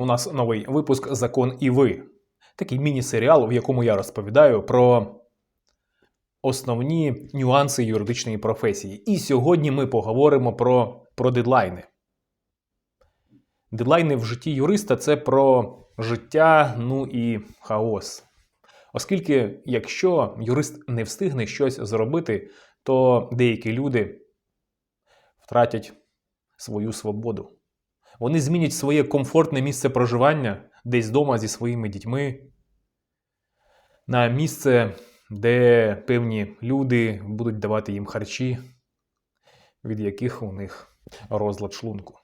У нас новий випуск Закон і ви. Такий міні-серіал, в якому я розповідаю про основні нюанси юридичної професії. І сьогодні ми поговоримо про, про дедлайни. Дедлайни в житті юриста це про життя, ну і хаос. Оскільки, якщо юрист не встигне щось зробити, то деякі люди втратять свою свободу. Вони змінять своє комфортне місце проживання десь вдома зі своїми дітьми, на місце, де певні люди будуть давати їм харчі, від яких у них розлад шлунку.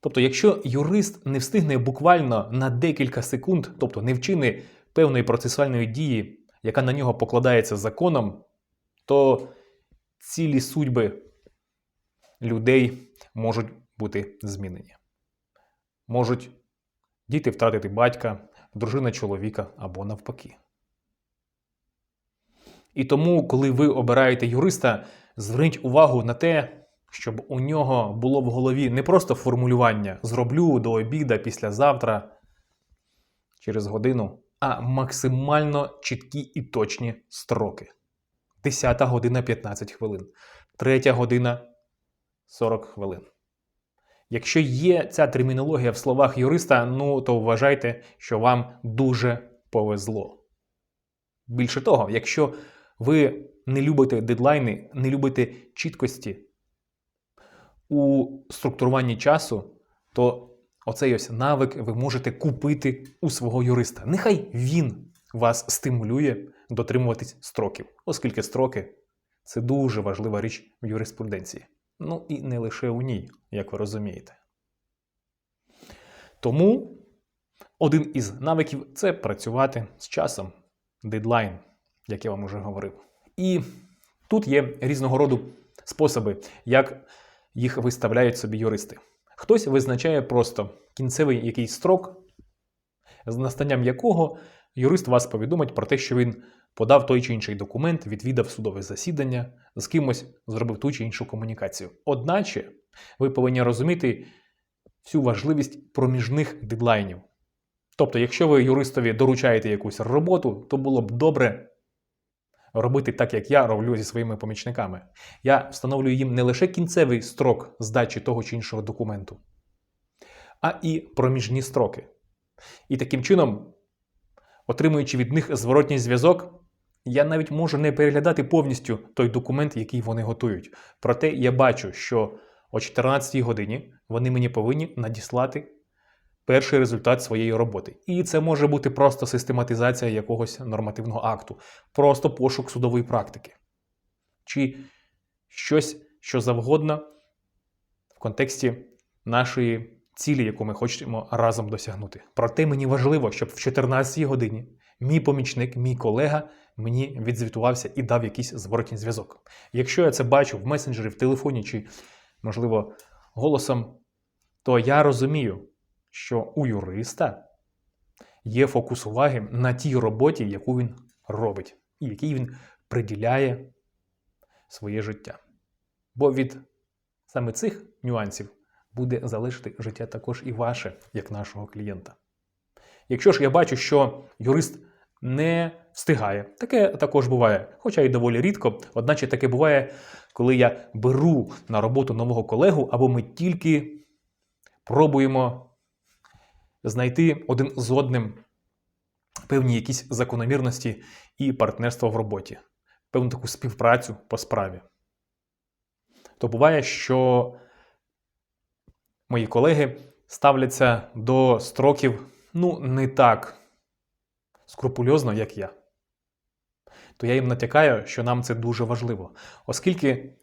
Тобто, якщо юрист не встигне буквально на декілька секунд, тобто не вчини певної процесуальної дії, яка на нього покладається законом, то цілі судьби людей можуть бути змінені. Можуть діти втратити батька, дружина чоловіка або навпаки. І тому, коли ви обираєте юриста, зверніть увагу на те, щоб у нього було в голові не просто формулювання зроблю до обіда післязавтра через годину, а максимально чіткі і точні строки. 10 година 15 хвилин, 3 година 40 хвилин. Якщо є ця термінологія в словах юриста, ну то вважайте, що вам дуже повезло. Більше того, якщо ви не любите дедлайни, не любите чіткості у структуруванні часу, то оцей ось навик ви можете купити у свого юриста. Нехай він вас стимулює дотримуватись строків, оскільки строки це дуже важлива річ в юриспруденції. Ну і не лише у ній, як ви розумієте. Тому один із навиків це працювати з часом, дедлайн, як я вам уже говорив. І тут є різного роду способи, як їх виставляють собі юристи. Хтось визначає просто кінцевий якийсь строк, з настанням якого юрист вас повідомить про те, що він подав той чи інший документ, відвідав судове засідання, з кимось зробив ту чи іншу комунікацію. Одначе ви повинні розуміти всю важливість проміжних дедлайнів. Тобто, якщо ви юристові доручаєте якусь роботу, то було б добре робити так, як я роблю зі своїми помічниками. Я встановлюю їм не лише кінцевий строк здачі того чи іншого документу, а і проміжні строки. І таким чином, отримуючи від них зворотній зв'язок, я навіть можу не переглядати повністю той документ, який вони готують. Проте я бачу, що о 14 годині вони мені повинні надіслати перший результат своєї роботи. І це може бути просто систематизація якогось нормативного акту, просто пошук судової практики. Чи щось, що завгодно в контексті нашої цілі, яку ми хочемо разом досягнути. Проте мені важливо, щоб в 14 годині мій помічник, мій колега мені відзвітувався і дав якийсь зворотній зв'язок. Якщо я це бачу в месенджері, в телефоні чи, можливо, голосом, то я розумію, що у юриста є фокус уваги на тій роботі, яку він робить, і якій він приділяє своє життя. Бо від саме цих нюансів буде залежати життя також і ваше, як нашого клієнта. Якщо ж я бачу, що юрист не встигає, таке також буває, хоча й доволі рідко, одначе таке буває, коли я беру на роботу нового колегу, або ми тільки пробуємо знайти один з одним певні якісь закономірності і партнерство в роботі, певну таку співпрацю по справі. То буває, що мої колеги ставляться до строків ну, не так скрупульозно, як я. То я їм натякаю, що нам це дуже важливо, оскільки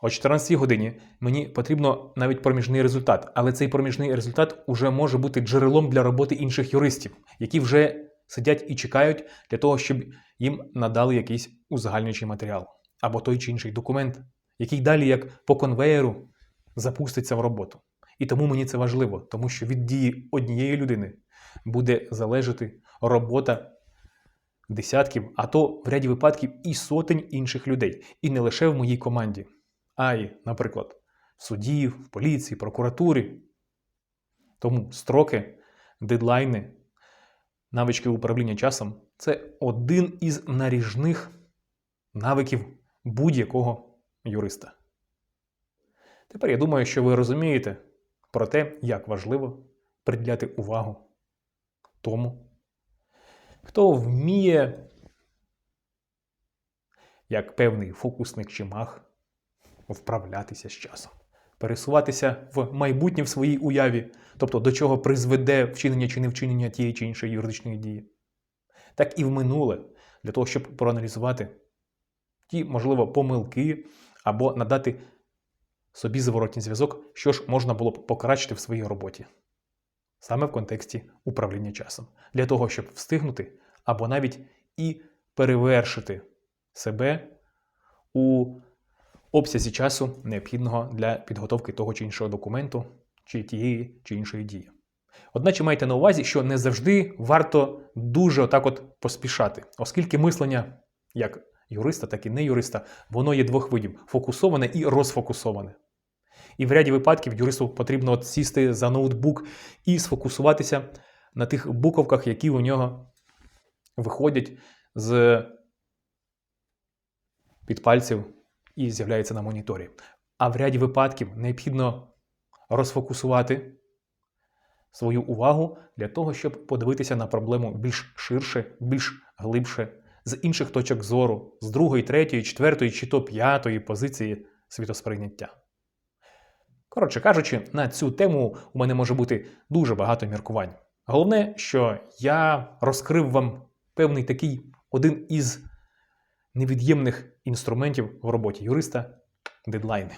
о 14 годині мені потрібно навіть проміжний результат, але цей проміжний результат уже може бути джерелом для роботи інших юристів, які вже сидять і чекають для того, щоб їм надали якийсь узагальнюючий матеріал або той чи інший документ, який далі, як по конвеєру, запуститься в роботу. І тому мені це важливо, тому що від дії однієї людини буде залежати робота десятків, а то в ряді випадків і сотень інших людей, і не лише в моїй команді а й, наприклад, в суді, в поліції, прокуратурі Тому строки, дедлайни, навички управління часом це один із наріжних навиків будь-якого юриста. Тепер я думаю, що ви розумієте про те, як важливо приділяти увагу тому, хто вміє, як певний фокусник чи маг, вправлятися з часом, пересуватися в майбутнє в своїй уяві, тобто до чого призведе вчинення чи невчинення тієї чи іншої юридичної дії, так і в минуле, для того, щоб проаналізувати ті, можливо, помилки або надати собі зворотній зв'язок, що ж можна було б покращити в своїй роботі, саме в контексті управління часом, для того, щоб встигнути або навіть і перевершити себе у обсязі часу, необхідного для підготовки того чи іншого документу, чи тієї чи іншої дії. Одначе майте на увазі, що не завжди варто дуже отак от поспішати, оскільки мислення як юриста, так і не юриста, воно є двох видів: фокусоване і розфокусоване. І в ряді випадків юристу потрібно от сісти за ноутбук і сфокусуватися на тих буковках, які у нього виходять з під пальців і з'являються на моніторі. А в ряді випадків необхідно розфокусувати свою увагу для того, щоб подивитися на проблему більш ширше, більш глибше, з інших точок зору, з другої, третьої, четвертої чи то п'ятої позиції світосприйняття. Коротше кажучи, на цю тему у мене може бути дуже багато міркувань. Головне, що я розкрив вам певний такий один із невід'ємних інструментів в роботі юриста дедлайни.